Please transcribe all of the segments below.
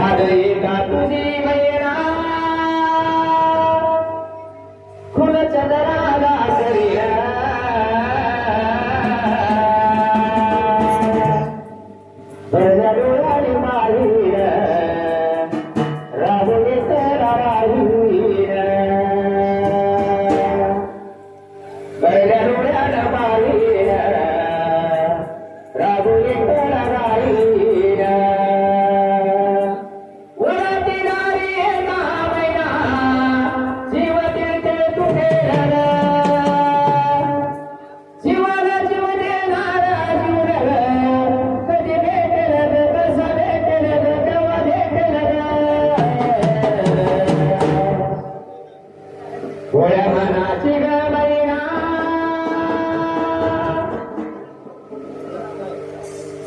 obrigado aí.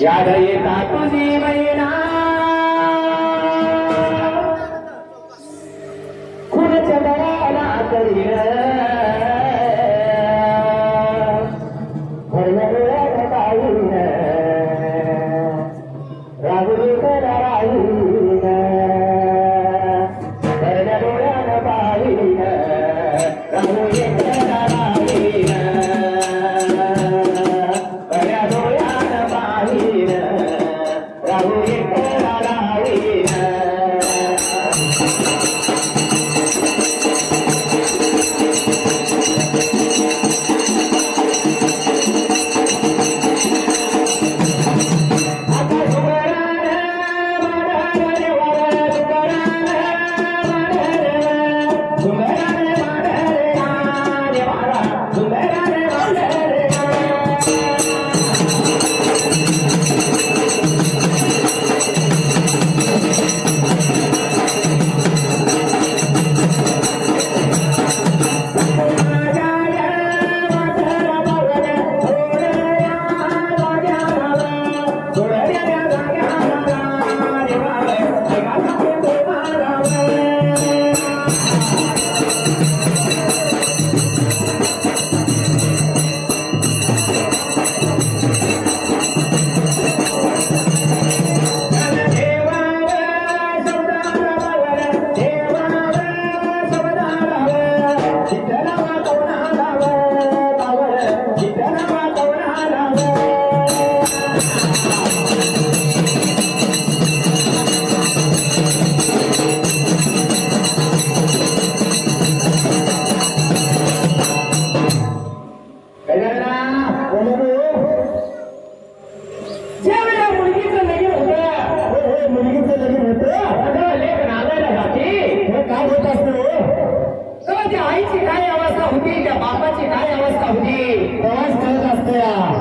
यादयेता तुझी महिना कुणाच्या Tengah.